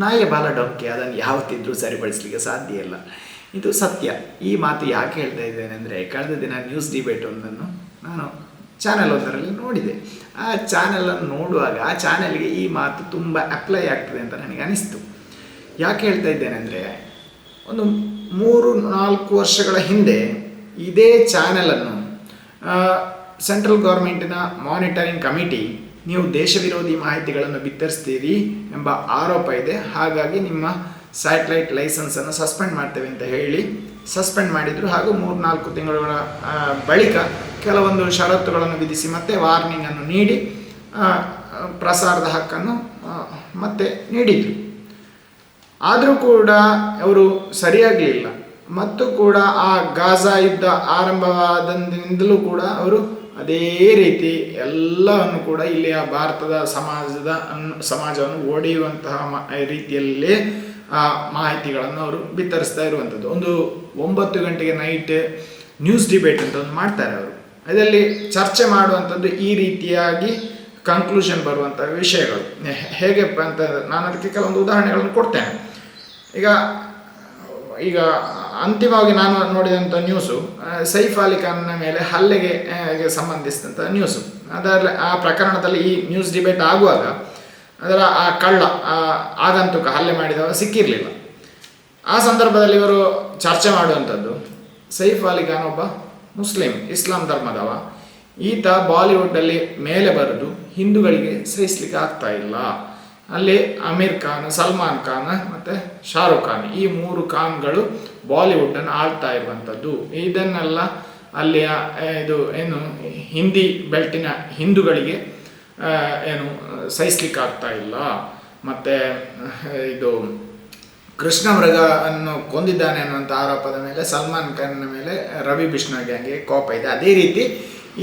ನಾಯಿಯ ಬಾಲ ಡೊಂಕೆ ಅದನ್ನು ಯಾವತ್ತಿದ್ರೂ ಸರಿಪಡಿಸಲಿಕ್ಕೆ ಸಾಧ್ಯ ಇಲ್ಲ. ಇದು ಸತ್ಯ. ಈ ಮಾತು ಯಾಕೆ ಹೇಳ್ತಾ ಇದ್ದೇನೆ ಅಂದರೆ, ಕಳೆದ ದಿನ ನ್ಯೂಸ್ ಡಿಬೇಟ್ ಒಂದನ್ನು ನಾನು ಚಾನೆಲ್ ಒಂದರಲ್ಲಿ ನೋಡಿದೆ. ಆ ಚಾನೆಲನ್ನು ನೋಡುವಾಗ ಆ ಚಾನೆಲ್ಗೆ ಈ ಮಾತು ತುಂಬ ಅಪ್ಲೈ ಆಗ್ತದೆ ಅಂತ ನನಗೆ ಅನಿಸ್ತು. ಯಾಕೆ ಹೇಳ್ತಾ ಇದ್ದೇನೆ ಅಂದರೆ, ಒಂದು ಮೂರು ನಾಲ್ಕು ವರ್ಷಗಳ ಹಿಂದೆ ಇದೇ ಚಾನೆಲನ್ನು ಸೆಂಟ್ರಲ್ ಗೌರ್ಮೆಂಟಿನ ಮಾನಿಟರಿಂಗ್ ಕಮಿಟಿ ನೀವು ದೇಶ ವಿರೋಧಿ ಮಾಹಿತಿಗಳನ್ನು ಬಿತ್ತರಿಸ್ತೀರಿ ಎಂಬ ಆರೋಪ ಇದೆ. ಹಾಗಾಗಿ ನಿಮ್ಮ ಸ್ಯಾಟಲೈಟ್ ಲೈಸೆನ್ಸನ್ನು ಸಸ್ಪೆಂಡ್ ಮಾಡ್ತೇವೆ ಅಂತ ಹೇಳಿ ಸಸ್ಪೆಂಡ್ ಮಾಡಿದರು. ಹಾಗೂ ಮೂರು ನಾಲ್ಕು ತಿಂಗಳ ಬಳಿಕ ಕೆಲವೊಂದು ಷರತ್ತುಗಳನ್ನು ವಿಧಿಸಿ ಮತ್ತೆ ವಾರ್ನಿಂಗನ್ನು ನೀಡಿ ಪ್ರಸಾರದ ಹಕ್ಕನ್ನು ಮತ್ತೆ ನೀಡಿದರು. ಆದರೂ ಕೂಡ ಅವರು ಸರಿಯಾಗಲಿಲ್ಲ. ಮತ್ತು ಕೂಡ ಆ ಗಾಜಾ ಯುದ್ಧ ಆರಂಭವಾದಂದಿನಿಂದಲೂ ಕೂಡ ಅವರು ಅದೇ ರೀತಿ ಎಲ್ಲವನ್ನು ಕೂಡ ಇಲ್ಲಿಯ ಭಾರತದ ಸಮಾಜದ ಸಮಾಜವನ್ನು ಒಡೆಯುವಂತಹ ರೀತಿಯಲ್ಲೇ, ಆ, ಮಾಹಿತಿಗಳನ್ನು ಅವರು ಬಿತ್ತರಿಸ್ತಾ ಇರುವಂಥದ್ದು. ಒಂದು ಒಂಬತ್ತು ಗಂಟೆಗೆ ನೈಟ್ ನ್ಯೂಸ್ ಡಿಬೇಟ್ ಅಂತ ಒಂದು ಮಾಡ್ತಾರೆ ಅವರು. ಅದರಲ್ಲಿ ಚರ್ಚೆ ಮಾಡುವಂಥದ್ದು ಈ ರೀತಿಯಾಗಿ ಕನ್ಕ್ಲೂಷನ್ ಬರುವಂಥ ವಿಷಯಗಳು. ಹೇಗೆಪ್ಪ ಅಂತ ನಾನು ಅದಕ್ಕೆ ಕೆಲವೊಂದು ಉದಾಹರಣೆಗಳನ್ನು ಕೊಡ್ತೇನೆ. ಈಗ ಈಗ ಅಂತಿಮವಾಗಿ ನಾನು ನೋಡಿದಂಥ ನ್ಯೂಸು ಸೈಫ್ ಅಲಿ ಖಾನ್ನ ಮೇಲೆ ಹಲ್ಲೆಗೆ ಸಂಬಂಧಿಸಿದಂಥ ನ್ಯೂಸು ಅದರಲ್ಲಿ ಆ ಪ್ರಕರಣದಲ್ಲಿ ಈ ನ್ಯೂಸ್ ಡಿಬೇಟ್ ಆಗುವಾಗ ಅದರ, ಆ ಕಳ್ಳ ಆಗಂತುಕ ಹಲ್ಲೆ ಮಾಡಿದವ ಸಿಕ್ಕಿರಲಿಲ್ಲ. ಆ ಸಂದರ್ಭದಲ್ಲಿ ಇವರು ಚರ್ಚೆ ಮಾಡುವಂಥದ್ದು ಸೈಫ್ ಅಲಿ ಖಾನ್ ಒಬ್ಬ ಮುಸ್ಲಿಂ, ಇಸ್ಲಾಂ ಧರ್ಮದವ. ಈತ ಬಾಲಿವುಡ್ಡಲ್ಲಿ ಮೇಲೆ ಬರೆದು ಹಿಂದೂಗಳಿಗೆ ಸಹಿಸ್ಲಿಕ್ಕೆ ಆಗ್ತಾ ಇಲ್ಲ. ಅಲ್ಲಿ ಅಮೀರ್ ಖಾನ್, ಸಲ್ಮಾನ್ ಖಾನ್ ಮತ್ತು ಶಾರುಖ್ ಖಾನ್ ಈ ಮೂರು ಖಾನ್ಗಳು ಬಾಲಿವುಡನ್ನು ಆಳ್ತಾ ಇರುವಂಥದ್ದು. ಇದನ್ನೆಲ್ಲ ಅಲ್ಲಿಯ ಇದು ಏನು, ಹಿಂದಿ ಬೆಲ್ಟಿನ ಹಿಂದೂಗಳಿಗೆ ಏನು, ಸಹಿಸ್ಲಿಕ್ಕಾಗ್ತಾ ಇಲ್ಲ. ಮತ್ತು, ಇದು ಕೃಷ್ಣ ಮೃಗ ಅನ್ನು ಕೊಂದಿದ್ದಾನೆ ಅನ್ನುವಂಥ ಆರೋಪದ ಮೇಲೆ, ಸಲ್ಮಾನ್ ಖಾನ್ನ ಮೇಲೆ ರವಿ ಬಿಷ್ಣೋಯ್ ಗ್ಯಾಂಗ್ಗೆ ಕೋಪ ಇದೆ. ಅದೇ ರೀತಿ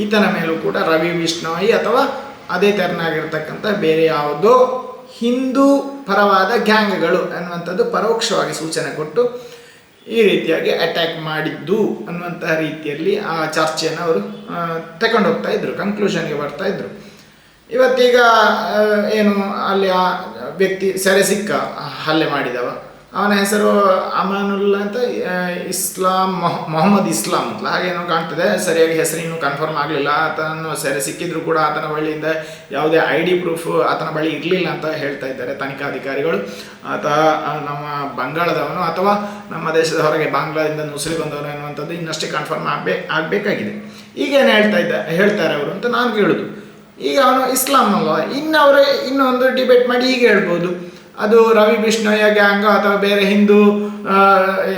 ಈತನ ಮೇಲೂ ಕೂಡ ರವಿ ಬಿಷ್ಣೋಯಿ ಅಥವಾ ಅದೇ ತೆರನಾಗಿರ್ತಕ್ಕಂಥ ಬೇರೆ ಯಾವುದೋ ಹಿಂದೂ ಪರವಾದ ಗ್ಯಾಂಗ್ಗಳು ಅನ್ನುವಂಥದ್ದು ಪರೋಕ್ಷವಾಗಿ ಸೂಚನೆ ಕೊಟ್ಟು ಈ ರೀತಿಯಾಗಿ ಅಟ್ಯಾಕ್ ಮಾಡಿದ್ದು ಅನ್ನುವಂತಹ ರೀತಿಯಲ್ಲಿ ಆ ಚರ್ಚೆಯನ್ನು ಅವರು ತಗೊಂಡು ಹೋಗ್ತಾ ಇದ್ರು ಕನ್ಕ್ಲೂಷನ್ಗೆ ಬರ್ತಾ ಇದ್ರು. ಇವತ್ತೀಗ ಏನು ಅಲ್ಲಿ ಆ ವ್ಯಕ್ತಿ ಸೆರೆ ಸಿಕ್ಕ ಹಲ್ಲೆ ಮಾಡಿದವ. ಅವನ ಹೆಸರು ಅಮಾನುಲ್ಲಾ ಅಂತ ಇಸ್ಲಾಂ ಮೊಹ- ಮೊಹಮ್ಮದ್ ಇಸ್ಲಾಂ ಅಂತ. ಹಾಗೇನೋ ಕಾಣ್ತದೆ, ಸರಿಯಾಗಿ ಹೆಸರು ಇನ್ನೂ ಕನ್ಫರ್ಮ್ ಆಗಲಿಲ್ಲ. ಆತನನ್ನು ಸರಿ ಸಿಕ್ಕಿದ್ರು ಕೂಡ ಆತನ ಬಳಿಯಿಂದ ಯಾವುದೇ ಐ ಡಿ ಪ್ರೂಫ್ ಆತನ ಬಳಿ ಇರಲಿಲ್ಲ ಅಂತ ಹೇಳ್ತಾ ಇದ್ದಾರೆ ತನಿಖಾಧಿಕಾರಿಗಳು. ಆತ ನಮ್ಮ ಬಂಗಾಳದವನು ಅಥವಾ ನಮ್ಮ ದೇಶದ ಹೊರಗೆ ಬಾಂಗ್ಲಾದಿಂದ ನುಸುರಿ ಬಂದವನು ಅನ್ನುವಂಥದ್ದು ಇನ್ನಷ್ಟೇ ಕನ್ಫರ್ಮ್ ಆಗಬೇ, ಆಗಬೇಕಾಗಿದೆ. ಈಗೇನು ಹೇಳ್ತಾ ಇದ್ದ, ಹೇಳ್ತಾರೆ ಅವರು ಅಂತ ನಾನು ಕೇಳೋದು. ಈಗ ಅವನು ಇಸ್ಲಾಂ ಅಲ್ವಾ? ಇನ್ನು ಅವರೇ ಇನ್ನೊಂದು ಡಿಬೇಟ್ ಮಾಡಿ ಹೀಗೆ ಹೇಳ್ಬೋದು. ಅದು ರವಿ ಬಿಷ್ಣೋಯ ಗ್ಯಾಂಗ್ ಅಥವಾ ಬೇರೆ ಹಿಂದೂ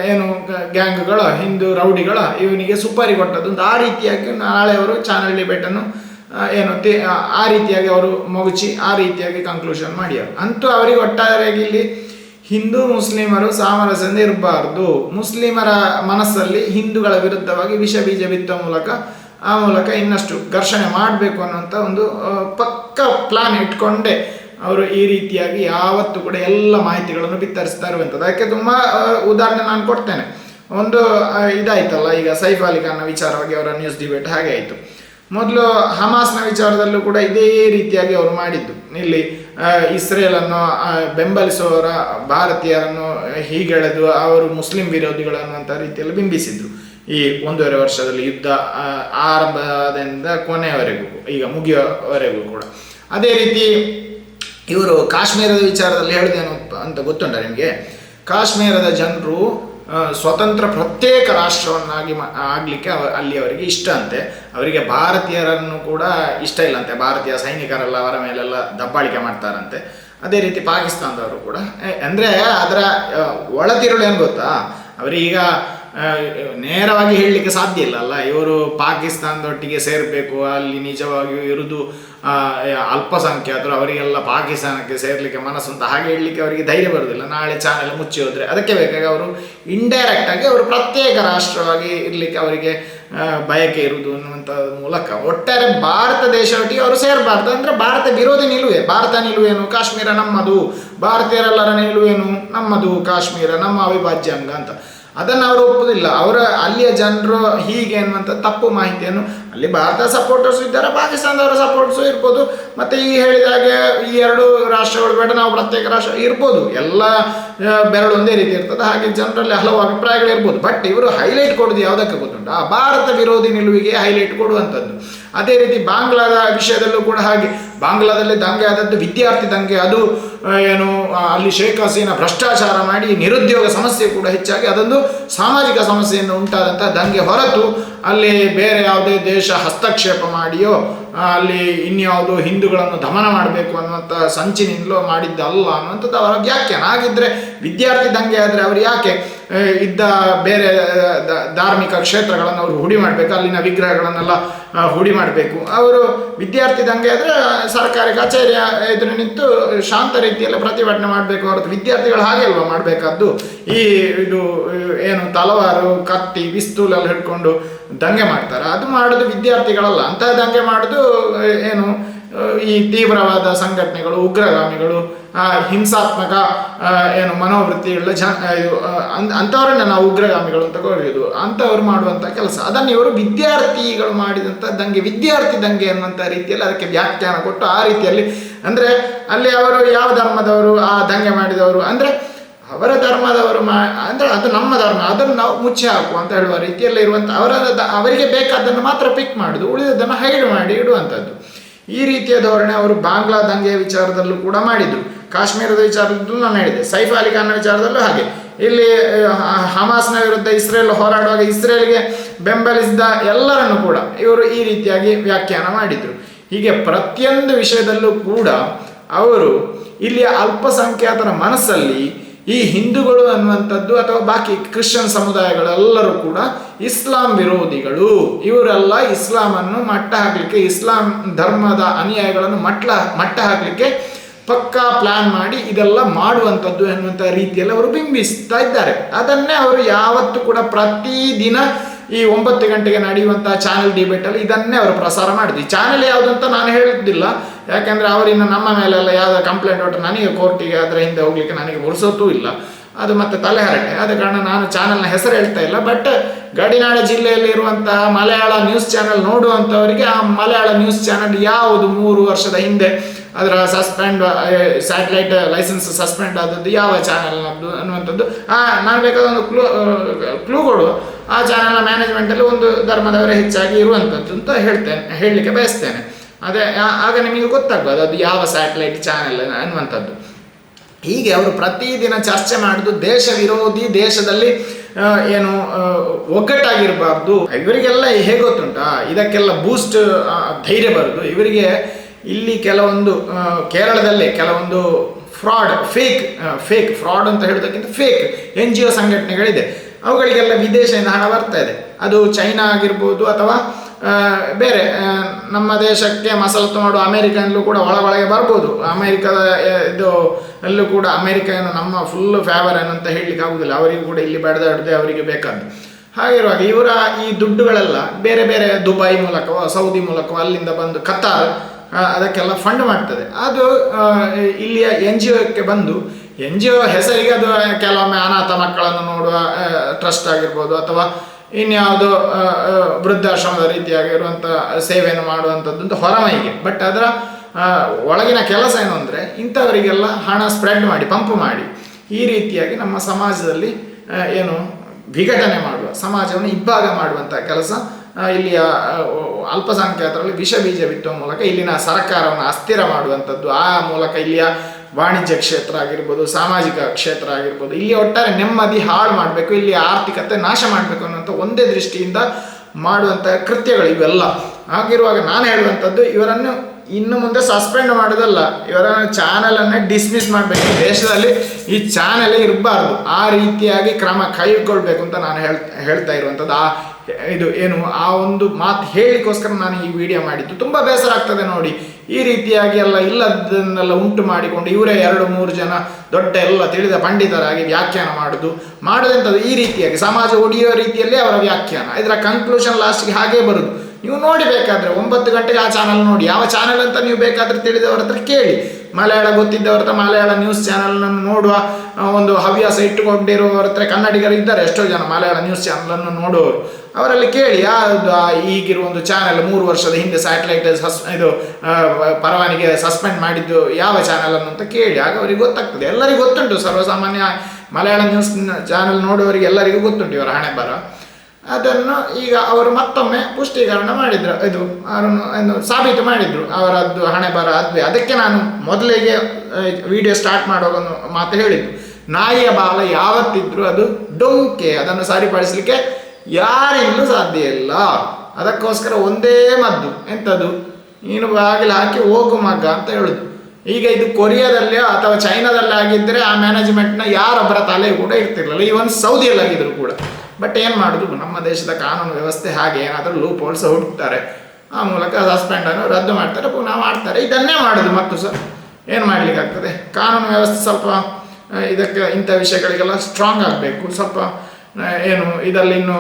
ಏನು ಗ್ಯಾಂಗ್ಗಳ, ಹಿಂದೂ ರೌಡಿಗಳ ಇವನಿಗೆ ಸುಪಾರಿ ಕೊಟ್ಟದ್ದು. ಒಂದು ಆ ರೀತಿಯಾಗಿ ನಾಳೆ ಅವರು ಚಾನಲ್ ಡಿಬೇಟನ್ನು ಏನು ಆ- ರೀತಿಯಾಗಿ ಅವರು ಮಗುಚಿ ಆ ರೀತಿಯಾಗಿ ಕನ್ಕ್ಲೂಷನ್ ಮಾಡ್ಯಾರ ಅಂತೂ ಅವರಿಗೆ ಒಟ್ಟಾರೆಯಾಗಿ ಇಲ್ಲಿ ಹಿಂದೂ ಮುಸ್ಲಿಮರು ಸಾಮರಸ್ಯದಿಂದ ಇರಬಾರ್ದು. ಮುಸ್ಲಿಮರ ಮನಸ್ಸಲ್ಲಿ ಹಿಂದೂಗಳ ವಿರುದ್ಧವಾಗಿ ವಿಷ ಬೀಜ ಬಿತ್ತುವ ಮೂಲಕ, ಆ ಮೂಲಕ ಇನ್ನಷ್ಟು ಘರ್ಷಣೆ ಮಾಡಬೇಕು ಅನ್ನುವಂಥ ಒಂದು ಪಕ್ಕ ಪ್ಲಾನ್ ಇಟ್ಕೊಂಡೇ. ಅವರು ಈ ರೀತಿಯಾಗಿ ಯಾವತ್ತೂ ಕೂಡ ಎಲ್ಲ ಮಾಹಿತಿಗಳನ್ನು ಬಿತ್ತರಿಸ್ತಾ ಇರುವಂಥದ್ದು. ಅದಕ್ಕೆ ತುಂಬ ಉದಾಹರಣೆ ನಾನು ಕೊಡ್ತೇನೆ. ಒಂದು ಇದಾಯ್ತಲ್ಲ, ಈಗ ಸೈಫ್ ಅಲಿ ಖಾನ್ನ ವಿಚಾರವಾಗಿ ಅವರ ನ್ಯೂಸ್ ಡಿಬೇಟ್ ಹಾಗೆ ಆಯಿತು. ಮೊದಲು ಹಮಾಸ್ನ ವಿಚಾರದಲ್ಲೂ ಕೂಡ ಇದೇ ರೀತಿಯಾಗಿ ಅವರು ಮಾಡಿದ್ದು. ಇಲ್ಲಿ ಇಸ್ರೇಲನ್ನು ಬೆಂಬಲಿಸುವವರ ಭಾರತೀಯರನ್ನು ಹೀಗೆಳೆದು ಅವರು ಮುಸ್ಲಿಂ ವಿರೋಧಿಗಳು ಅನ್ನುವಂಥ ರೀತಿಯಲ್ಲಿ ಬಿಂಬಿಸಿದ್ರು. ಈ ಒಂದೂವರೆ ವರ್ಷದಲ್ಲಿ ಯುದ್ಧ ಆರಂಭದಿಂದ ಕೊನೆಯವರೆಗೂ ಈಗ ಮುಗಿಯೋವರೆಗೂ ಕೂಡ. ಅದೇ ರೀತಿ ಇವರು ಕಾಶ್ಮೀರದ ವಿಚಾರದಲ್ಲಿ ಹೇಳಿದೇನು ಅಂತ ಗೊತ್ತುಂಟ ನಿಮಗೆ? ಕಾಶ್ಮೀರದ ಜನರು ಸ್ವತಂತ್ರ ಪ್ರತ್ಯೇಕ ರಾಷ್ಟ್ರವನ್ನಾಗಿ ಆಗಲಿಕ್ಕೆ ಅಲ್ಲಿ ಅವರಿಗೆ ಇಷ್ಟ ಅಂತೆ. ಅವರಿಗೆ ಭಾರತೀಯರನ್ನು ಕೂಡ ಇಷ್ಟ ಇಲ್ಲಂತೆ. ಭಾರತೀಯ ಸೈನಿಕರೆಲ್ಲ ಅವರ ಮೇಲೆಲ್ಲ ದಬ್ಬಾಳಿಕೆ ಮಾಡ್ತಾರಂತೆ. ಅದೇ ರೀತಿ ಪಾಕಿಸ್ತಾನದವರು ಕೂಡ. ಅಂದರೆ ಅಂದ್ರೆ ಒಳತಿರುಳು ಏನು ಗೊತ್ತಾ? ಅವರೀಗ ನೇರವಾಗಿ ಹೇಳಲಿಕ್ಕೆ ಸಾಧ್ಯ ಇಲ್ಲ, ಅಲ್ಲ? ಇವರು ಪಾಕಿಸ್ತಾನದೊಟ್ಟಿಗೆ ಸೇರಬೇಕು, ಅಲ್ಲಿ ನಿಜವಾಗಿಯೂ ಇರುವುದು ಅಲ್ಪಸಂಖ್ಯಾತರು, ಅವರಿಗೆಲ್ಲ ಪಾಕಿಸ್ತಾನಕ್ಕೆ ಸೇರಲಿಕ್ಕೆ ಮನಸ್ಸು ಅಂತ ಹಾಗೆ ಹೇಳಲಿಕ್ಕೆ ಅವರಿಗೆ ಧೈರ್ಯ ಬರುವುದಿಲ್ಲ ನಾಳೆ ಚಾನೆಲ್ ಮುಚ್ಚಿ ಹೋದರೆ ಅದಕ್ಕೆ ಬೇಕಾಗಿ ಅವರು ಇಂಡೈರೆಕ್ಟ್ ಆಗಿ ಅವರು ಪ್ರತ್ಯೇಕ ರಾಷ್ಟ್ರವಾಗಿ ಇರಲಿಕ್ಕೆ ಅವರಿಗೆ ಬಯಕೆ ಇರುವುದು ಅನ್ನುವಂಥ ಮೂಲಕ. ಒಟ್ಟಾರೆ ಭಾರತ ದೇಶದೊಟ್ಟಿಗೆ ಅವರು ಸೇರಬಾರ್ದು. ಅಂದರೆ ಭಾರತ ವಿರೋಧಿ ನಿಲುವೆ. ಭಾರತ ನಿಲುವೇನು? ಕಾಶ್ಮೀರ ನಮ್ಮದು. ಭಾರತೀಯರೆಲ್ಲರ ನಿಲುವೇನು? ನಮ್ಮದು. ಕಾಶ್ಮೀರ ನಮ್ಮ ಅವಿಭಾಜ್ಯ ಅಂಗ ಅಂತ. ಅದನ್ನು ಅವರು ಒಪ್ಪುದಿಲ್ಲ. ಅವರ ಅಲ್ಲಿಯ ಜನರು ಹೀಗೆ ಅನ್ನುವಂಥ ತಪ್ಪು ಮಾಹಿತಿಯನ್ನು ಅಲ್ಲಿ ಭಾರತ ಸಪೋರ್ಟರ್ಸ್ ಇದ್ದಾರೆ, ಪಾಕಿಸ್ತಾನದವರ ಸಪೋರ್ಟ್ಸು ಇರ್ಬೋದು. ಮತ್ತು ಈ ಹೇಳಿದ ಹಾಗೆ ಈ ಎರಡು ರಾಷ್ಟ್ರಗಳು ಬೇಡ, ನಾವು ಪ್ರತ್ಯೇಕ ರಾಷ್ಟ್ರ ಇರ್ಬೋದು. ಎಲ್ಲ ಬೆರಳು ಒಂದೇ ರೀತಿ ಇರ್ತದೆ. ಹಾಗೆ ಜನರಲ್ಲಿ ಹಲವು ಅಭಿಪ್ರಾಯಗಳು ಇರ್ಬೋದು. ಬಟ್ ಇವರು ಹೈಲೈಟ್ ಕೊಡೋದು ಯಾವುದಕ್ಕೆ ಗೊತ್ತುಂಟು? ಆ ಭಾರತ ವಿರೋಧಿ ನಿಲುವಿಗೆ ಹೈಲೈಟ್ ಕೊಡುವಂಥದ್ದು. ಅದೇ ರೀತಿ ಬಾಂಗ್ಲಾದ ವಿಷಯದಲ್ಲೂ ಕೂಡ ಹಾಗೆ. ಬಾಂಗ್ಲಾದಲ್ಲಿ ದಂಗೆ ಆದದ್ದು ವಿದ್ಯಾರ್ಥಿ ದಂಗೆ, ಅದು ಏನು ಅಲ್ಲಿ ಶೇಖ್ ಹಸೀನಾ ಭ್ರಷ್ಟಾಚಾರ ಮಾಡಿ ನಿರುದ್ಯೋಗ ಸಮಸ್ಯೆ ಕೂಡ ಹೆಚ್ಚಾಗಿ ಅದೊಂದು ಸಾಮಾಜಿಕ ಸಮಸ್ಯೆಯನ್ನು ಉಂಟಾದಂಥ ದಂಗೆ ಹೊರತು ಅಲ್ಲಿ ಬೇರೆ ಯಾವುದೇ ದೇಶ ಹಸ್ತಕ್ಷೇಪ ಮಾಡಿಯೋ ಅಲ್ಲಿ ಇನ್ಯಾವುದೋ ಹಿಂದೂಗಳನ್ನು ದಮನ ಮಾಡಬೇಕು ಅನ್ನುವಂಥ ಸಂಚಿನಿಂದಲೋ ಮಾಡಿದ್ದಲ್ಲ ಅನ್ನುವಂಥದ್ದು ಅವರ ವ್ಯಾಖ್ಯಾನ. ಹಾಗಿದ್ದರೆ ವಿದ್ಯಾರ್ಥಿ ದಂಗೆ ಆದರೆ ಅವರು ಯಾಕೆ ಇದ್ದ ಬೇರೆ ಧಾರ್ಮಿಕ ಕ್ಷೇತ್ರಗಳನ್ನು ಅವರು ಹುಡಿ ಮಾಡಬೇಕು, ಅಲ್ಲಿನ ವಿಗ್ರಹಗಳನ್ನೆಲ್ಲ ಹೂಡಿ ಮಾಡಬೇಕು. ಅವರು ವಿದ್ಯಾರ್ಥಿ ದಂಗೆ ಆದರೆ ಸರ್ಕಾರಿ ಕಚೇರಿಯ ಎದುರು ನಿಂತು ಶಾಂತ ರೀತಿಯಲ್ಲಿ ಪ್ರತಿಭಟನೆ ಮಾಡಬೇಕು ಹೊರತು ವಿದ್ಯಾರ್ಥಿಗಳು ಹಾಗೆ ಅಲ್ವಾ ಮಾಡಬೇಕಾದ್ದು? ಈ ಇದು, ಏನು ತಲವಾರು ಕತ್ತಿ ಪಿಸ್ತೂಲೆಲ್ಲ ಹಿಡ್ಕೊಂಡು ದಂಗೆ ಮಾಡ್ತಾರೆ. ಅದು ಮಾಡೋದು ವಿದ್ಯಾರ್ಥಿಗಳಲ್ಲ. ಅಂತಹ ದಂಗೆ ಮಾಡೋದು ಏನು ಈ ತೀವ್ರವಾದ ಸಂಘಟನೆಗಳು, ಉಗ್ರಗಾಮಿಗಳು ಹಿಂಸಾತ್ಮಕ ಏನು ಮನೋವೃತ್ತಿಗಳ ಜನ ಅಂಥವ್ರನ್ನ ನಾವು ಉಗ್ರಗಾಮಿಗಳು ಅಂತ ಕರೆಯೋದು ಅಂಥವ್ರು ಮಾಡುವಂಥ ಕೆಲಸ. ಅದನ್ನು ಇವರು ವಿದ್ಯಾರ್ಥಿಗಳು ಮಾಡಿದಂಥ ದಂಗೆ, ವಿದ್ಯಾರ್ಥಿ ದಂಗೆ ಅನ್ನುವಂಥ ರೀತಿಯಲ್ಲಿ ಅದಕ್ಕೆ ವ್ಯಾಖ್ಯಾನ ಕೊಟ್ಟು ಆ ರೀತಿಯಲ್ಲಿ, ಅಂದರೆ ಅಲ್ಲಿ ಅವರು ಯಾವ ಧರ್ಮದವರು, ಆ ದಂಗೆ ಮಾಡಿದವರು, ಅಂದರೆ ಅವರ ಧರ್ಮದವರು ಮಾ, ಅಂದರೆ ಅದು ನಮ್ಮ ಧರ್ಮ, ಅದನ್ನು ನಾವು ಮುಚ್ಚಿ ಹಾಕುವ ಅಂತ ಹೇಳುವ ರೀತಿಯಲ್ಲಿ ಇರುವಂಥ ಅವರ ಅವರಿಗೆ ಬೇಕಾದ್ದನ್ನು ಮಾತ್ರ ಪಿಕ್ ಮಾಡುದು ಉಳಿದದನ್ನು ಹೈಡ್ ಮಾಡಿ ಇಡುವಂಥದ್ದು ಈ ರೀತಿಯ ಧೋರಣೆ ಅವರು ಬಾಂಗ್ಲಾ ದಂಗೆಯ ವಿಚಾರದಲ್ಲೂ ಕೂಡ ಮಾಡಿದರು. ಕಾಶ್ಮೀರದ ವಿಚಾರದಲ್ಲೂ ನಾನು ಹೇಳಿದೆ, ಸೈಫ್ ಅಲಿ ಖಾನ್ ವಿಚಾರದಲ್ಲೂ ಹಾಗೆ. ಇಲ್ಲಿ ಹಮಾಸ್ನ ವಿರುದ್ಧ ಇಸ್ರೇಲ್ ಹೋರಾಡುವಾಗ ಇಸ್ರೇಲ್ಗೆ ಬೆಂಬಲಿಸಿದ ಎಲ್ಲರನ್ನು ಕೂಡ ಇವರು ಈ ರೀತಿಯಾಗಿ ವ್ಯಾಖ್ಯಾನ ಮಾಡಿದರು. ಹೀಗೆ ಪ್ರತಿಯೊಂದು ವಿಷಯದಲ್ಲೂ ಕೂಡ ಅವರು ಇಲ್ಲಿಯ ಅಲ್ಪಸಂಖ್ಯಾತರ ಮನಸ್ಸಲ್ಲಿ ಈ ಹಿಂದೂಗಳು ಅನ್ನುವಂಥದ್ದು ಅಥವಾ ಬಾಕಿ ಕ್ರಿಶ್ಚಿಯನ್ ಸಮುದಾಯಗಳೆಲ್ಲರೂ ಕೂಡ ಇಸ್ಲಾಂ ವಿರೋಧಿಗಳು. ಇವರೆಲ್ಲ ಇಸ್ಲಾಮನ್ನು ಮಟ್ಟ ಹಾಕಲಿಕ್ಕೆ, ಇಸ್ಲಾಂ ಧರ್ಮದ ಅನುಯಾಯಿಗಳನ್ನು ಮಟ್ಟ ಮಟ್ಟ ಹಾಕಲಿಕ್ಕೆ ಪಕ್ಕಾ ಪ್ಲಾನ್ ಮಾಡಿ ಇದೆಲ್ಲ ಮಾಡುವಂಥದ್ದು ಎನ್ನುವಂಥ ರೀತಿಯಲ್ಲಿ ಅವರು ಬಿಂಬಿಸ್ತಾ ಇದ್ದಾರೆ. ಅದನ್ನೇ ಅವರು ಯಾವತ್ತೂ ಕೂಡ ಪ್ರತಿದಿನ ಈ ಒಂಬತ್ತು ಗಂಟೆಗೆ ನಡೆಯುವಂಥ ಚಾನೆಲ್ ಡಿಬೇಟಲ್ಲಿ ಇದನ್ನೇ ಅವರು ಪ್ರಸಾರ ಮಾಡಿದ್ವಿ ಚಾನೆಲ್ ಯಾವುದು ಅಂತ ನಾನು ಹೇಳುತ್ತಿಲ್ಲ ಯಾಕೆಂದರೆ ಅವರಿನ್ನು ನಮ್ಮ ಮೇಲೆಲ್ಲ ಯಾವುದೋ ಕಂಪ್ಲೇಂಟ್ ಕೊಟ್ಟರೆ ನನಗೆ ಕೋರ್ಟಿಗೆ ಅದರ ಹಿಂದೆ ಹೋಗ್ಲಿಕ್ಕೆ ನನಗೆ ಪುರ್ಸೊತ್ತೂ ಇಲ್ಲ. ಅದು ಮತ್ತೆ ತಲೆಹರಟೆ ಆದ ಕಾರಣ ನಾನು ಚಾನಲ್ನ ಹೆಸರು ಹೇಳ್ತಾ ಇಲ್ಲ. ಬಟ್ ಗಡಿನಾಡ ಜಿಲ್ಲೆಯಲ್ಲಿ ಇರುವಂತಹ ಮಲಯಾಳ ನ್ಯೂಸ್ ಚಾನೆಲ್ ನೋಡುವಂಥವರಿಗೆ ಆ ಮಲಯಾಳ ನ್ಯೂಸ್ ಚಾನೆಲ್ ಯಾವುದು ಮೂರು ವರ್ಷದ ಹಿಂದೆ ಅದರ ಸಸ್ಪೆಂಡ್ ಸ್ಯಾಟಲೈಟ್ ಲೈಸೆನ್ಸ್ ಸಸ್ಪೆಂಡ್ ಆದದ್ದು ಯಾವ ಚಾನೆಲ್ನದ್ದು ಅನ್ನುವಂಥದ್ದು. ಆ, ನಾನು ಬೇಕಾದ ಒಂದು ಕ್ಲೂ ಕ್ಲೂ ಕೊಡುವ. ಆ ಚಾನೆಲ್ನ ಮ್ಯಾನೇಜ್ಮೆಂಟಲ್ಲಿ ಒಂದು ಧರ್ಮದವರೇ ಹೆಚ್ಚಾಗಿ ಇರುವಂಥದ್ದು ಅಂತ ಹೇಳ್ತೇನೆ, ಹೇಳಲಿಕ್ಕೆ ಬಯಸ್ತೇನೆ. ಅದೇ ಆಗ ನಿಮಗೆ ಗೊತ್ತಾಗ್ಬೋದು, ಅದು ಯಾವ ಸ್ಯಾಟಲೈಟ್ ಚಾನೆಲ್ ಅನ್ನುವಂಥದ್ದು. ಹೀಗೆ ಅವರು ಪ್ರತಿದಿನ ಚರ್ಚೆ ಮಾಡುದು ದೇಶ ವಿರೋಧಿ ದೇಶದಲ್ಲಿ ಏನು ಒಗ್ಗಟ್ಟಾಗಿರಬಾರ್ದು. ಇವರಿಗೆಲ್ಲ ಹೇಗೆ ಗೊತ್ತುಂಟಾ? ಇದಕ್ಕೆಲ್ಲ ಬೂಸ್ಟ್ ಧೈರ್ಯ ಬರುದು. ಇವರಿಗೆ ಇಲ್ಲಿ ಕೆಲವೊಂದು ಕೇರಳದಲ್ಲಿ ಕೆಲವೊಂದು ಫ್ರಾಡ್ ಫೇಕ್ ಫೇಕ್ ಫ್ರಾಡ್ ಅಂತ ಹೇಳೋದಕ್ಕಿಂತ ಫೇಕ್ ಎನ್ ಜಿ ಒ ಸಂಘಟನೆಗಳಿದೆ. ಅವುಗಳಿಗೆಲ್ಲ ವಿದೇಶದಿಂದ ಹಣ ಬರ್ತಾ ಇದೆ. ಅದು ಚೈನಾ ಆಗಿರ್ಬೋದು ಅಥವಾ ಬೇರೆ ನಮ್ಮ ದೇಶಕ್ಕೆ ಮಸಲತ್ತು ಮಾಡುವ ಅಮೇರಿಕನಲ್ಲೂ ಕೂಡ ಒಳ ಒಳಗೆ ಬರ್ಬೋದು. ಅಮೇರಿಕದ ಇದು, ಅಲ್ಲೂ ಕೂಡ ಅಮೇರಿಕ ಏನು ನಮ್ಮ ಫುಲ್ ಫೇವರ್ ಏನಂತ ಹೇಳಲಿಕ್ಕೆ ಆಗುದಿಲ್ಲ. ಅವರಿಗೂ ಕೂಡ ಇಲ್ಲಿ ಬೆಳೆದಾಡದೆ ಅವರಿಗೆ ಬೇಕಾದ್ದು. ಹಾಗಿರುವಾಗ ಇವರ ಈ ದುಡ್ಡುಗಳೆಲ್ಲ ಬೇರೆ ಬೇರೆ ದುಬೈ ಮೂಲಕವೋ, ಸೌದಿ ಮೂಲಕವೋ ಅಲ್ಲಿಂದ ಬಂದು ಕತಾರ್ ಅದಕ್ಕೆಲ್ಲ ಫಂಡ್ ಮಾಡ್ತದೆ. ಅದು ಇಲ್ಲಿಯ ಎನ್ ಜಿ ಒಕ್ಕೆ ಬಂದು ಎನ್ ಜಿ ಒ ಹೆಸರಿಗೆ ಅದು ಕೆಲವೊಮ್ಮೆ ಅನಾಥ ಮಕ್ಕಳನ್ನು ನೋಡುವ ಟ್ರಸ್ಟ್ ಆಗಿರ್ಬೋದು ಅಥವಾ ಇನ್ಯಾವುದೋ ವೃದ್ಧಾಶ್ರಮದ ರೀತಿಯಾಗಿರುವಂಥ ಸೇವೆಯನ್ನು ಮಾಡುವಂಥದ್ದು ಅಂತ ಹೊರಮೈಗೆ ಬಟ್ ಅದರ ಒಳಗಿನ ಕೆಲಸ ಏನು ಅಂದರೆ ಇಂಥವರಿಗೆಲ್ಲ ಹಣ ಸ್ಪ್ರೆಡ್ ಮಾಡಿ ಪಂಪ್ ಮಾಡಿ ಈ ರೀತಿಯಾಗಿ ನಮ್ಮ ಸಮಾಜದಲ್ಲಿ ಏನು ವಿಘಟನೆ ಮಾಡುವ, ಸಮಾಜವನ್ನು ಇಬ್ಬಾಗ ಮಾಡುವಂಥ ಕೆಲಸ ಇಲ್ಲಿಯ ಅಲ್ಪಸಂಖ್ಯಾತರಲ್ಲಿ ವಿಷ ಬೀಜ ಬಿತ್ತುವ ಮೂಲಕ ಇಲ್ಲಿನ ಸರ್ಕಾರವನ್ನು ಅಸ್ಥಿರ ಮಾಡುವಂಥದ್ದು, ಆ ಮೂಲಕ ಇಲ್ಲಿಯ ವಾಣಿಜ್ಯ ಕ್ಷೇತ್ರ ಆಗಿರ್ಬೋದು, ಸಾಮಾಜಿಕ ಕ್ಷೇತ್ರ ಆಗಿರ್ಬೋದು, ಇಲ್ಲಿ ಒಟ್ಟಾರೆ ನೆಮ್ಮದಿ ಹಾಳು ಮಾಡಬೇಕು, ಇಲ್ಲಿ ಆರ್ಥಿಕತೆ ನಾಶ ಮಾಡಬೇಕು ಅನ್ನೋಂಥ ಒಂದೇ ದೃಷ್ಟಿಯಿಂದ ಮಾಡುವಂಥ ಕೃತ್ಯಗಳು ಇವೆಲ್ಲ. ಹಾಗಿರುವಾಗ ನಾನು ಹೇಳುವಂಥದ್ದು, ಇವರನ್ನು ಇನ್ನು ಮುಂದೆ ಸಸ್ಪೆಂಡ್ ಮಾಡೋದಲ್ಲ. ಇವರ ಚಾನಲನ್ನು ಡಿಸ್ಮಿಸ್ ಮಾಡಬೇಕು. ದೇಶದಲ್ಲಿ ಈ ಚಾನಲೇ ಇರಬಾರ್ದು. ಆ ರೀತಿಯಾಗಿ ಕ್ರಮ ಕೈಗೊಳ್ಬೇಕು ಅಂತ ನಾನು ಹೇಳ್ತಾ ಹೇಳ್ತಾ ಇರುವಂಥದ್ದು. ಆ ಇದು ಏನು, ಆ ಒಂದು ಮಾತು ಹೇಳಿಕೋಸ್ಕರ ನಾನು ಈ ವಿಡಿಯೋ ಮಾಡಿದ್ದು. ತುಂಬ ಬೇಸರ ಆಗ್ತದೆ ನೋಡಿ. ಈ ರೀತಿಯಾಗಿ ಎಲ್ಲ ಇಲ್ಲದನ್ನೆಲ್ಲ ಉಂಟು ಮಾಡಿಕೊಂಡು ಇವರೇ ಎರಡು, ಮೂರು ಜನ ದೊಡ್ಡ ಎಲ್ಲ ತಿಳಿದ ಪಂಡಿತರಾಗಿ ವ್ಯಾಖ್ಯಾನ ಮಾಡೋದು. ಮಾಡೋದಂಥದ್ದು ಈ ರೀತಿಯಾಗಿ, ಸಮಾಜ ಒಡೆಯುವ ರೀತಿಯಲ್ಲಿ ಅವರ ವ್ಯಾಖ್ಯಾನ. ಇದರ ಕನ್ಕ್ಲೂಷನ್ ಲಾಸ್ಟ್ಗೆ ಹಾಗೇ ಬರುದು. ನೀವು ನೋಡಿ ಬೇಕಾದರೆ, ಒಂಬತ್ತು ಗಂಟೆಗೆ ಆ ಚಾನಲ್ ನೋಡಿ. ಯಾವ ಚಾನಲ್ ಅಂತ ನೀವು ಬೇಕಾದರೆ ತಿಳಿದವರ ಹತ್ರ ಕೇಳಿ. ಮಲಯಾಳ ಗೊತ್ತಿದ್ದವ್ರ ಹತ್ರ ಮಲಯಾಳ ನ್ಯೂಸ್ ಚಾನಲನ್ನು ನೋಡುವ ಒಂದು ಹವ್ಯಾಸ ಇಟ್ಟುಕೊಂಡಿರುವವರ ಹತ್ರ ಕನ್ನಡಿಗರು ಇದ್ದಾರೆ. ಎಷ್ಟೋ ಜನ ಮಲಯಾಳ ನ್ಯೂಸ್ ಚಾನಲನ್ನು ನೋಡುವವರು. ಅವರಲ್ಲಿ ಕೇಳಿ ಯಾವುದು ಈಗಿರುವ ಒಂದು ಚಾನಲ್ ಮೂರು ವರ್ಷದ ಹಿಂದೆ ಸ್ಯಾಟಲೈಟ್ ಸಸ್ ಇದು ಪರವಾನಿಗೆ ಸಸ್ಪೆಂಡ್ ಮಾಡಿದ್ದು ಯಾವ ಚಾನಲನ್ನು ಅಂತ ಕೇಳಿ. ಆಗ ಅವರಿಗೆ ಗೊತ್ತಾಗ್ತದೆ. ಎಲ್ಲರಿಗೂ ಗೊತ್ತುಂಟು. ಸರ್ವಸಾಮಾನ್ಯ ಮಲಯಾಳ ನ್ಯೂಸ್ ಚಾನಲ್ ನೋಡುವವರಿಗೆ ಎಲ್ಲರಿಗೂ ಗೊತ್ತುಂಟು ಇವರ ಹಣೆ ಬರ ಅದನ್ನು ಈಗ ಅವರು ಮತ್ತೊಮ್ಮೆ ಪುಷ್ಟೀಕರಣ ಮಾಡಿದ್ರು. ಇದು ಅವರನ್ನು ಸಾಬೀತು ಮಾಡಿದ್ರು. ಅವರದ್ದು ಹಣೆ ಬರ ಅದ್ವಿ ಅದಕ್ಕೆ ನಾನು ಮೊದಲಿಗೆ ವಿಡಿಯೋ ಸ್ಟಾರ್ಟ್ ಮಾಡೋದನ್ನು ಮಾತು ಹೇಳಿದ್ದು. ನಾಯಿಯ ಬಾಲ ಯಾವತ್ತಿದ್ರೂ ಅದು ಡೊಂಕೆ. ಅದನ್ನು ಸರಿಪಡಿಸಲಿಕ್ಕೆ ಯಾರಿಂದಲೂ ಸಾಧ್ಯ ಇಲ್ಲ. ಅದಕ್ಕೋಸ್ಕರ ಒಂದೇ ಮದ್ದು. ಎಂಥದ್ದು ನೀನು ಬಾಗಿಲು ಹಾಕಿ ಹೋಗು ಮಗ ಅಂತ ಹೇಳುದು. ಈಗ ಇದು ಕೊರಿಯಾದಲ್ಲಿ ಅಥವಾ ಚೈನಾದಲ್ಲಿ ಆಗಿದ್ದರೆ ಆ ಮ್ಯಾನೇಜ್ಮೆಂಟ್ನ ಯಾರೊಬ್ಬರ ತಲೆ ಕೂಡ ಇರ್ತಿರಲಿಲ್ಲ. ಈವನ್ ಸೌದಿಯಲ್ಲಿ ಆಗಿದ್ರು ಕೂಡ. ಬಟ್ ಏನು ಮಾಡೋದು? ನಮ್ಮ ದೇಶದ ಕಾನೂನು ವ್ಯವಸ್ಥೆ ಹಾಗೆ ಏನಾದರೂ ಲೂಪ್ ಹೋಲ್ಸ್ ಹುಡುಕ್ತಾರೆ ಆ ಮೂಲಕ ಸಸ್ಪೆಂಡನ್ನು ರದ್ದು ಮಾಡ್ತಾರೆ. ಪುನಃ ಮಾಡ್ತಾರೆ. ಇದನ್ನೇ ಮಾಡೋದು ಮತ್ತು ಸರ್ ಏನು ಮಾಡಲಿಕ್ಕಾಗ್ತದೆ? ಕಾನೂನು ವ್ಯವಸ್ಥೆ ಸ್ವಲ್ಪ ಇದಕ್ಕೆ ಇಂಥ ವಿಷಯಗಳಿಗೆಲ್ಲ ಸ್ಟ್ರಾಂಗ್ ಆಗಬೇಕು. ಸ್ವಲ್ಪ ಏನು, ಇದರಲ್ಲಿ ಇನ್ನು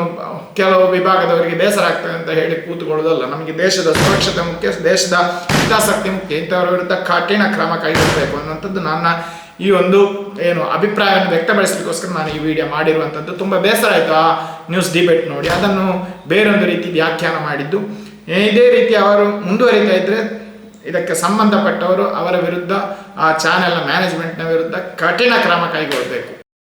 ಕೆಲವು ವಿಭಾಗದವರಿಗೆ ಬೇಸರ ಆಗ್ತದೆ ಅಂತ ಹೇಳಿ ಕೂತ್ಕೊಳ್ಳೋದಲ್ಲ. ನಮಗೆ ದೇಶದ ಸುರಕ್ಷತೆ ಮುಖ್ಯ, ದೇಶದ ಹಿತಾಸಕ್ತಿ ಮುಖ್ಯ. ಇಂಥವರ ವಿರುದ್ಧ ಕಠಿಣ ಕ್ರಮ ಕೈಗೊಳ್ಳಬೇಕು ಅನ್ನುವಂಥದ್ದು ನನ್ನ ಈ ಒಂದು, ಏನು, ಅಭಿಪ್ರಾಯವನ್ನು ವ್ಯಕ್ತಪಡಿಸಲಿಕ್ಕೋಸ್ಕರ ನಾನು ಈ ವಿಡಿಯೋ ಮಾಡಿರುವಂಥದ್ದು. ತುಂಬ ಬೇಸರ ಆಯಿತು ಆ ನ್ಯೂಸ್ ಡಿಬೇಟ್ ನೋಡಿ. ಅದನ್ನು ಬೇರೊಂದು ರೀತಿ ವ್ಯಾಖ್ಯಾನ ಮಾಡಿದ್ದು. ಇದೇ ರೀತಿ ಅವರು ಮುಂದುವರಿತಾ ಇದ್ದರೆ ಇದಕ್ಕೆ ಸಂಬಂಧಪಟ್ಟವರು ಅವರ ವಿರುದ್ಧ ಆ ಚಾನೆಲ್ನ ಮ್ಯಾನೇಜ್ಮೆಂಟ್ನ ವಿರುದ್ಧ ಕಠಿಣ ಕ್ರಮ ಕೈಗೊಳ್ಳಬೇಕು